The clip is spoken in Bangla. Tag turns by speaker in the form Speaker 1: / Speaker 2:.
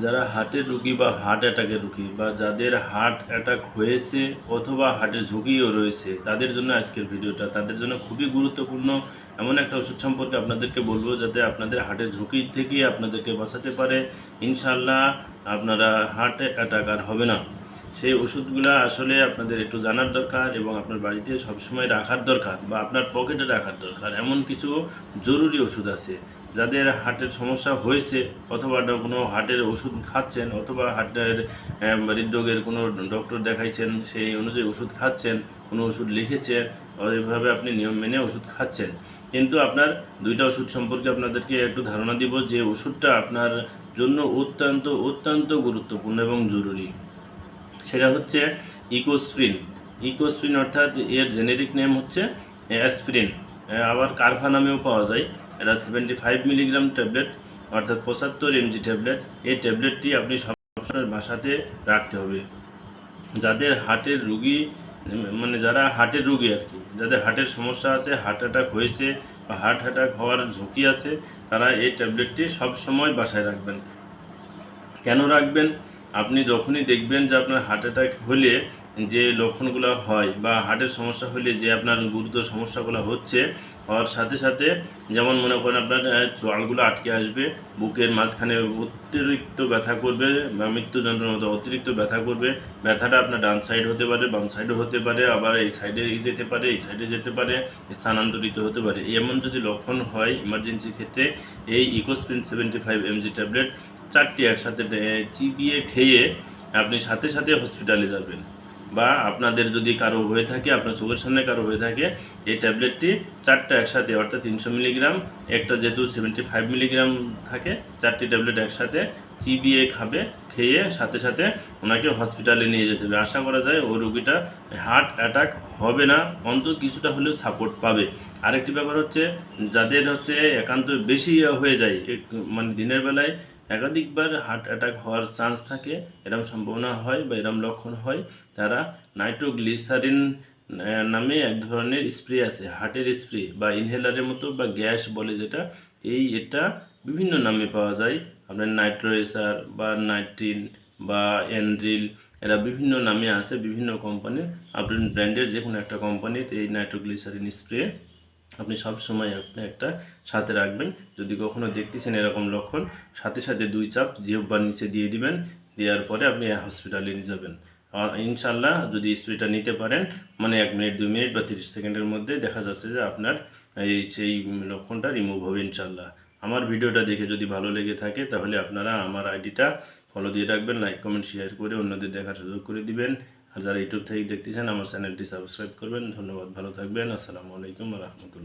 Speaker 1: যারা হার্টের রুগী বা হার্ট অ্যাটাকের রুগী বা যাদের হার্ট অ্যাটাক হয়েছে অথবা হার্টের ঝুঁকিও রয়েছে, তাদের জন্য আজকের ভিডিওটা। তাদের জন্য খুবই গুরুত্বপূর্ণ এমন একটা ওষুধ সম্পর্কে আপনাদেরকে বলব, যাতে আপনাদের হার্টের ঝুঁকি থেকে আপনাদেরকে বাঁচাতে পারে। ইনশাল্লাহ আপনারা হার্ট অ্যাটাক আর হবে না। সেই ওষুধগুলো আসলে আপনাদের একটু জানার দরকার এবং আপনার বাড়িতে সবসময় রাখার দরকার বা আপনার পকেটে রাখার দরকার। এমন কিছু জরুরি ওষুধ আছে যাদের হার্টের সমস্যা হয়েছে অথবা কোনো হার্টের ওষুধ খাচ্ছেন অথবা হার্টের হৃদরোগের কোনো ডক্টর দেখাইছেন, সেই অনুযায়ী ওষুধ খাচ্ছেন, কোনো ওষুধ লিখেছে, এইভাবে আপনি নিয়ম মেনে ওষুধ খাচ্ছেন। কিন্তু আপনার দুইটা ওষুধ সম্পর্কে আপনাদেরকে একটু ধারণা দিব যে ওষুধটা আপনার জন্য অত্যন্ত অত্যন্ত গুরুত্বপূর্ণ এবং জরুরি। সেটা হচ্ছে ইকোস্প্রিন। ইকোস্প্রিন অর্থাৎ এর জেনেরিক নেম হচ্ছে অ্যাসপ্রিন। আবার কারফা নামেও পাওয়া যায়। এটা সেভেন্টি ফাইভ মিলিগ্রাম ট্যাবলেট অর্থাৎ পঁচাত্তর এমজি ট্যাবলেট এই ট্যাবলেটটি আপনি সবসময় বাসাতে রাখতে হবে। যাদের হার্টের রুগী মানে যারা হার্টের রুগী আর কি, যাদের হার্টের সমস্যা আছে, হার্ট অ্যাটাক হয়েছে বা হার্ট অ্যাটাক হওয়ার ঝুঁকি আছে, তারা এই ট্যাবলেটটি সব সময় বাসায় রাখবেন। কেন রাখবেন? আপনি যখনই দেখবেন যে আপনার হার্ট অ্যাটাক হলে যে লক্ষণগুলো হয় বা হার্টের সমস্যা হলে যে আপনার গুরুতর সমস্যাগুলো হচ্ছে, হওয়ার সাথে সাথে যেমন মনে করেন আপনার চোয়ালগুলো আটকে আসবে, বুকের মাঝখানে অতিরিক্ত ব্যথা করবে বা মৃত্যু যন্ত্রণার মতো অতিরিক্ত ব্যথা করবে, ব্যথাটা আপনার ডান সাইড হতে পারে, বাম সাইডও হতে পারে, আবার এই সাইডে যেতে পারে, এই সাইডে যেতে পারে, স্থানান্তরিত হতে পারে। এমন যদি লক্ষণ হয় ইমার্জেন্সি ক্ষেত্রে, এই Ecospin seventy five mg tablet চারটি একসাথে চিবিয়ে খেয়ে আপনি সাথে সাথে হসপিটালে যাবেন। বা আপনাদের যদি কারও হয়ে থাকে, আপনার চোখের সামনে কারও হয়ে থাকে, এই ট্যাবলেটটি চারটা একসাথে, অর্থাৎ তিনশো মিলিগ্রাম, একটা যেহেতু সেভেন্টি ফাইভ মিলিগ্রাম থাকে, চারটি ট্যাবলেট একসাথে চিবিয়ে খাবে, খেয়ে সাথে সাথে ওনাকে হসপিটালে নিয়ে যেতে হবে। আশা করা যায় ওই রোগীটা হার্ট অ্যাটাক হবে না, অন্তত কিছুটা হলেও সাপোর্ট পাবে। আরেকটি ব্যাপার হচ্ছে, যাদের হচ্ছে একান্ত বেশি হয়ে যায় মানে দিনের বেলায় একাধিকবার হার্ট অ্যাটাক হওয়ার চান্স থাকে, এরম সম্ভাবনা হয় বা এরম লক্ষণ হয়, তারা নাইট্রোগ্লিসারিন নামে এক ধরনের স্প্রে আছে হার্টের স্প্রে বা ইনহেলারের মতো বা গ্যাস বলে যেটা, এই এটা বিভিন্ন নামে পাওয়া যায়। আপনার নাইট্রোয়েসার বা নাইট্রিন বা এনড্রিল, এরা বিভিন্ন নামে আছে, বিভিন্ন কোম্পানির আপনার ব্র্যান্ডের যে কোনো একটা কোম্পানির এই নাইট্রোগ্লিসারিন স্প্রে আপনি সব সময় আপনি একটা সাথে রাখবেন। যদি কখনো দেখতেছেন এরকম লক্ষণ, সাথে সাথে দুই চাপ জিহ্বার নিচে দিয়ে দিবেন, দেওয়ার পরে আপনি হসপিটালে নিয়ে যাবেন। আর ইনশাল্লাহ যদি স্প্রেটা নিতে পারেন মানে এক মিনিট, দুই মিনিট বা তিরিশ সেকেন্ডের মধ্যে দেখা যাচ্ছে যে আপনার এই সেই লক্ষণটা রিমুভ হবে ইনশাল্লাহ আমার ভিডিওটা দেখে যদি ভালো লেগে থাকে, তাহলে আপনারা আমার আইডিটা ফলো দিয়ে রাখবেন লাইক কমেন্ট শেয়ার করে অন্যদের দেখার সুযোগ করে দিবেন। আর যারা ইউটিউব থেকে দেখতেছেন, আমার চ্যানেলটি সাবস্ক্রাইব করবেন। ধন্যবাদ, ভালো থাকবেন। আসসালামু আলাইকুম রহমতুল্লাহ।